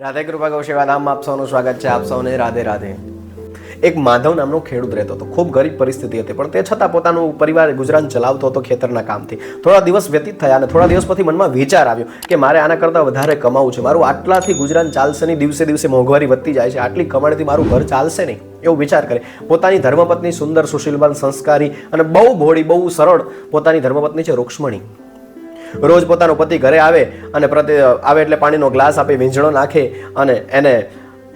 રાધે કૃપા ગૌશેવાદામમાં આપ સૌનું સ્વાગત છે. આપ સૌને રાધે રાધે. એક માધવ નામનો ખેડૂત રહેતો હતો. ખૂબ ગરીબ પરિસ્થિતિ હતી, પણ તે છતાં પોતાનું પરિવાર ગુજરાન ચલાવતો હતો ખેતરના કામથી. થોડા દિવસ વ્યતીત થયા અને થોડા દિવસ પછી મનમાં વિચાર આવ્યો કે મારે આના કરતાં વધારે કમાવું છે. મારું આટલાથી ગુજરાન ચાલશે નહીં દિવસે દિવસે મોંઘવારી વધતી જાય છે. આટલી કમાણીથી મારું ઘર ચાલશે નહીં, એવો વિચાર કરે. પોતાની ધર્મપત્ની સુંદર સુશીલવાન સંસ્કારી અને બહુ ભોળી, બહુ સરળ પોતાની ધર્મપત્ની છે રૂક્ષ્મણી. રોજ પોતાનો પતિ ઘરે આવે અને પ્રતિ આવે એટલે પાણીનો ગ્લાસ આપે વીંઝણો નાખે અને એને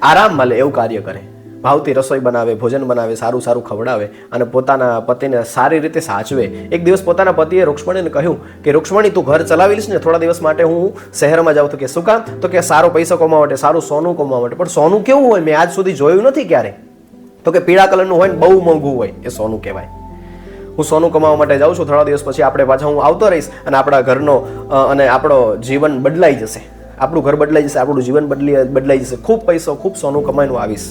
આરામ મળે એવું કાર્ય કરે. ભાવતી રસોઈ બનાવે, ભોજન બનાવે, સારું સારું ખવડાવે અને પોતાના પતિને સારી રીતે સાચવે. એક દિવસ પોતાના પતિએ રૂક્ષ્મણીને કહ્યું કે, રૂક્ષ્મણી, તું ઘર ચલાવી લઈશ ને થોડા દિવસ માટે હું શહેરમાં જાઉં. તો કે, શું કામ? તો કે, સારો પૈસા કમાવા માટે, સારું સોનું કમાવા માટે. પણ સોનું કેવું હોય? મેં આજ સુધી જોયું નથી ક્યારે. તો કે, પીળા કલરનું હોય ને બહુ મોંઘું હોય, એ સોનું કહેવાય. હું સોનું કમાવા માટે જાઉં છું. થોડા દિવસ પછી આપણે પાછા હું આવતો રહીશ અને આપણા ઘરનો અને આપણો જીવન બદલાઈ જશે. આપણું ઘર બદલાઈ જશે, આપણું જીવન બદલી, બદલાઈ જશે. ખૂબ પૈસો, ખૂબ સોનું કમાઈને આવીશ.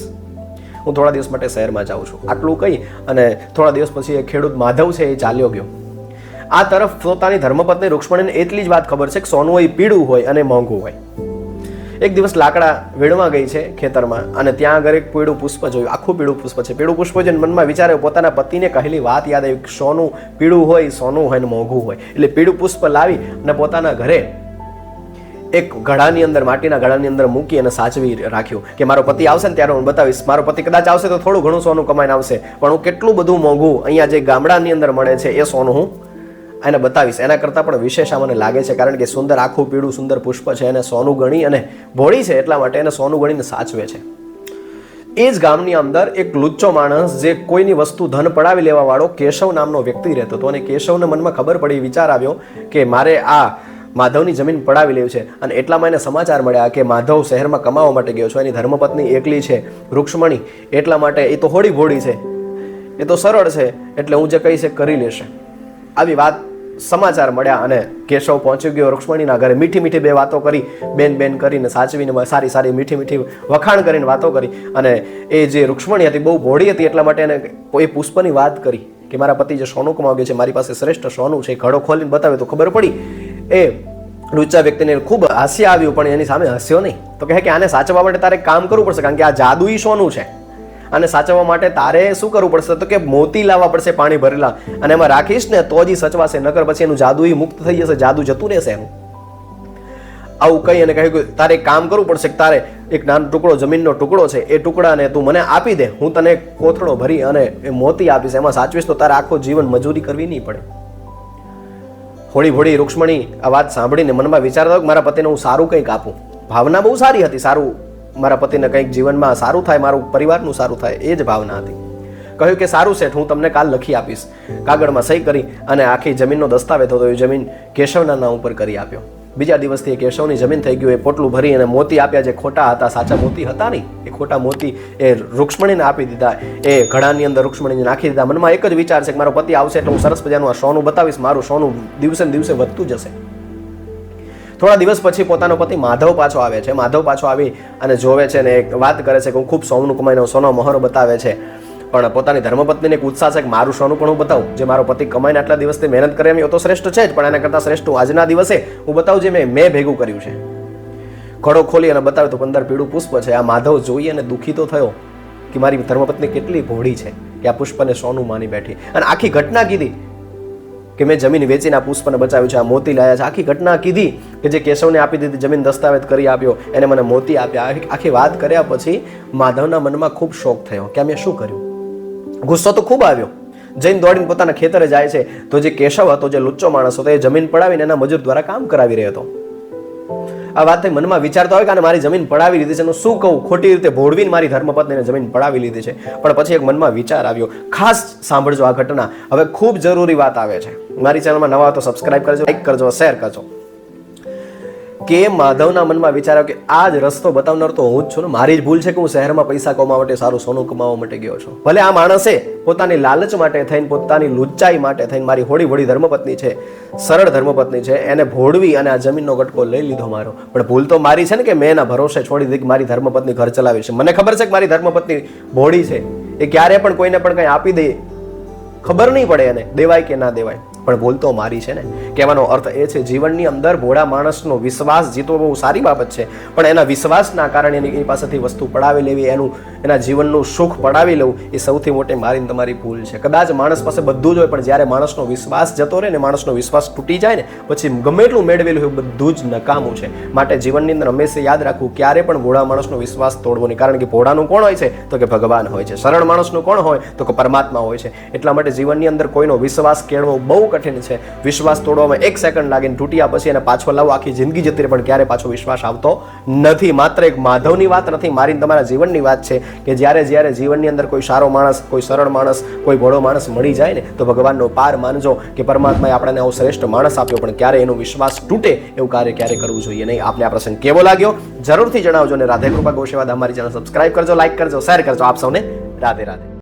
હું થોડા દિવસ માટે શહેરમાં જાઉં છું. આટલું કહી અને થોડા દિવસ પછી એ ખેડૂત માધવ છે એ ચાલ્યો ગયો. આ તરફ પોતાની ધર્મપત્ની રૂક્ષ્મણીને એટલી જ વાત ખબર છે કે સોનું એ પીળું હોય અને મોંઘું હોય. એક દિવસ લાકડા વીણવા ગઈ છે ખેતરમાં અને ત્યાં આગળ એક પીળું પુષ્પ જોયું. આખું પીળું પુષ્પ છે. પીળું પુષ્પ જોઈને મનમાં વિચાર્યો, પોતાના પતિને કહેલી વાત યાદ આવી સોનું પીળું હોય, સોનું હોય ને મોંઘું હોય. એટલે પીળું પુષ્પ લાવી અને પોતાના ઘરે એક ઘડાની અંદર, માટીના ઘડાની અંદર મૂકી અને સાચવી રાખ્યું કે મારો પતિ આવશે ને ત્યારે હું બતાવીશ. મારો પતિ કદાચ આવશે તો થોડું ઘણું સોનું કમાઈને આવશે. પણ હું કેટલું બધું મોંઘું અહીંયા જે ગામડાની અંદર મળે છે એ સોનું હું એને બતાવીશ. એના કરતાં પણ વિશેષ આ મને લાગે છે, કારણ કે સુંદર આખું પીળું, સુંદર પુષ્પ છે, એને સોનું ગણી અને ભોળી છે, એટલા માટે એને સોનું ગણીને સાચવે છે. એ જ ગામની અંદર એક લુચ્ચો માણસ જે કોઈની વસ્તુ ધન પડાવી લેવા વાળો કેશવ નામનો વ્યક્તિ રહેતો હતો અને કેશવને મનમાં ખબર પડી, વિચાર આવ્યો કે મારે આ માધવની જમીન પડાવી લેવી છે અને એટલામાં એને સમાચાર મળ્યા કે માધવ શહેરમાં કમાવા માટે ગયો છે, એની ધર્મપત્ની એકલી છે, રૂક્ષ્મણી, એટલા માટે એ તો હોળી ભોળી છે, એ તો સરળ છે, એટલે હું જે કહીશ એ કરી લેશે. આવી વાત સમાચાર મળ્યા અને કેશવ પહોંચી ગયો. રૂક્ષ્મણીના ઘરે મીઠી મીઠી બે વાતો કરી, બેન બેન કરીને સાચવીને સારી સારી મીઠી મીઠી વખાણ કરીને વાતો કરી અને એ જે રૂક્ષ્મણી હતી બહુ ભોળી હતી એટલા માટે એને એ પુષ્પની વાત કરી કે મારા પતિ જે સોનું કમાવ્યું છે, મારી પાસે શ્રેષ્ઠ સોનું છે, ઘડો ખોલીને બતાવે તો ખબર પડી. એ લુચ્ચા વ્યક્તિને ખૂબ હાસ્ય આવ્યું, પણ એની સામે હસ્યો નહીં. તો કહે કે આને સાચવવા માટે તારે કામ કરવું પડશે, કારણ કે આ જાદુઈ સોનું છે. આને સાચવવા માટે તારે શું કરવું પડશે? તો કે મોતી લાવવા પડશે પાણી ભરેલા. અને એમાં રાખીશ ને, તો જ સચવાશે, નકર પછી એનું જાદુ મુક્ત થઈ જશે, જાદુ જતું રહેશે એનું. આવું કહી અને કહ્યું કે, તારે કામ કરવું પડશે તારે એક નાનો ટુકડો જમીનનો ટુકડો છે, એ ટુકડાને તું મને આપી દે, હું તને કોથળો ભરી અને એ મોતી આપીશ. એમાં સાચવીશ તો તારે આખો જીવન મજૂરી કરવી નહીં પડે. હોળી ભોળી રૂક્ષ્મણી આ વાત સાંભળીને મનમાં વિચાર થયો કે મારા પતિને હું સારું કંઈક આપું. ભાવના બહુ સારી હતી, સારું મારા પતિને કંઈક જીવનમાં સારું થાય, મારું પરિવારનું સારું થાય, એ જ ભાવના હતી. કહ્યું કે, સારું સેઠ હું તમને કાલ લખી આપીશ. કાગળમાં સહી કરી અને આખી જમીનનો દસ્તાવેજ હતો, એ જમીન કેશવના નામ ઉપર કરી આપ્યો. બીજા દિવસથી એ કેશવની જમીન થઈ ગયું, એ પોટલું ભરી અને મોતી આપ્યા જે ખોટા હતા, સાચા મોતી હતા નહીં. એ ખોટા મોતી એ રૂક્ષ્મણીને આપી દીધા, એ ઘડાની અંદર રૂક્ષ્મણીને નાખી દીધા. મનમાં એક જ વિચાર છે કે, મારો પતિ આવશે એટલે હું સરસ મજાનું આ સોનું બતાવીશ, મારું સોનું દિવસે ને દિવસે વધતું જશે. થોડા દિવસ પછી પોતાનો પતિ માધવ પાછો આવે છે. માધવ પાછો આવી અને જોવે છે ને એક વાત કરે છે કે હું ખૂબ સોનું કમાઈને સોનો મહોરો બતાવે છે. પણ પોતાની ધર્મપત્નીને એક ઉત્સાહ છે કે મારું સોનું પણ હું બતાવું. જે મારો પતિ કમાઈને આટલા દિવસથી મહેનત કરે એમ એ તો શ્રેષ્ઠ છે જ, પણ એના કરતાં શ્રેષ્ઠ આજના દિવસે હું બતાવું જે મેં મેં ભેગું કર્યું છે. ઘડો ખોલી અને બતાવ્યું તો પંદર પીળું પુષ્પ છે. આ માધવ જોઈ અને દુઃખી તો થયો કે મારી ધર્મપત્ની કેટલી ભોળી છે કે આ પુષ્પને સોનું માની બેઠી. અને આખી ઘટના કીધી કે મેં જમીન વેચીને આ પુષ્પને બચાવ્યું છે, આ મોતી લાયા છે. આખી ઘટના કીધી કે જે કેશવને આપી દીધી, જમીન દસ્તાવેજ કરી આપ્યો, એને મને મોતી આપ્યા. આખી- વાત કર્યા પછી માધવના મનમાં ખૂબ શોખ થયો કે મેં શું કર્યું? ગુસ્સો તો ખૂબ આવ્યો. જઈને દોડીને પોતાના ખેતરે જાય છે. તો જે કેશવ હતો, જે લુચ્ચો માણસ હતો, એ જમીન પડાવીને એના મજૂર દ્વારા કામ કરાવી રહ્યો હતો. આ વાત મનમાં વિચારતા હોય કે મારી જમીન પડાવી લીધી છે એનું શું કહું? ખોટી રીતે ભોળવીને મારી ધર્મપત્નીને જમીન પડાવી લીધી છે. પણ પછી એક મનમાં વિચાર આવ્યો, ખાસ સાંભળજો આ ઘટના. હવે ખૂબ જરૂરી વાત આવે છે. મારી ચેનલમાં નવા તો સબસ્ક્રાઇબ કરજો લાઈક કરજો શેર કરજો. કે માધવના મનમાં વિચાર આવ્યો કે આ જ રસ્તો બતાવનાર તો હું જ છું ને, મારી જ ભૂલ છે કે હું શહેરમાં પૈસા કમાવા માટે સારું સોનું કમાવા માટે ગયો છું. ભલે આ માણસે પોતાની લાલચ માટે થઈને, પોતાની લુચ્ચાઈ માટે થઈને મારી હોળી હોળી ધર્મપત્ની છે, સરળ ધર્મપત્ની છે, એને ભોળવી અને આ જમીનનો ગટકો લઈ લીધો મારો. પણ ભૂલ તો મારી છે ને કે મેં એના ભરોસે છોડી દીધી મારી ધર્મપત્ની ઘર ચલાવી છે. મને ખબર છે કે મારી ધર્મપત્ની ભોળી છે. એ ક્યારે પણ કોઈને પણ કંઈ આપી દે, ખબર નહીં પડે એને, દેવાય કે ના દેવાય. પણ ભૂલ મારી છે ને. કહેવાનો અર્થ એ છે, જીવનની અંદર ભોળા માણસનો વિશ્વાસ જીતવો બહુ સારી બાબત છે, પણ એના વિશ્વાસના કારણે એની પાસેથી વસ્તુ પડાવી લેવી, એનું, એના જીવનનું સુખ પડાવી લેવું, એ સૌથી મોટી મારી તમારી ભૂલ છે. કદાચ માણસ પાસે બધું જ હોય, પણ જ્યારે માણસનો વિશ્વાસ જતો રહે ને, માણસનો વિશ્વાસ તૂટી જાય ને, પછી ગમે એટલું મેળવેલું હોય, બધું જ નકામું છે. માટે જીવનની અંદર હંમેશા યાદ રાખવું, ક્યારે પણ ભોળા માણસનો વિશ્વાસ તોડવો નહીં. કારણ કે ભોળાનું કોણ હોય છે? તો કે ભગવાન હોય છે. સરળ માણસનું કોણ હોય? તો કે પરમાત્મા હોય છે. એટલા માટે જીવનની અંદર કોઈનો વિશ્વાસ કેળવો બહુ કઠિન છે. વિશ્વાસ તોડવામાં એક સેકન્ડ લાગે ને તૂટ્યા પછી એને પાછો લાવો. આખી જિંદગી જતી રહે પણ ક્યારે પાછો વિશ્વાસ આવતો નથી. માત્ર એક માધવની વાત નથી મારી તમારા જીવનની વાત છે કે જ્યારે જ્યારે જીવનની અંદર કોઈ સારો માણસ, કોઈ સરળ માણસ, કોઈ ભોળો માણસ મળી જાય ને, તો ભગવાનનો પાર માનજો કે પરમાત્માએ આપણને આવો શ્રેષ્ઠ માણસ આપ્યો. પણ ક્યારે એનો વિશ્વાસ તૂટે એવું કાર્ય ક્યારે કરવું જોઈએ નહીં? આપને આ પ્રસંગ કેવો લાગ્યો? જરૂરથી જણાવજો અને રાધે કૃપા ગોશેવાદ અમારી ચેનલ સબસ્ક્રાઇબ કરજો લાઈક કરજો શેર કરજો. આપ સૌને રાધે રાધે.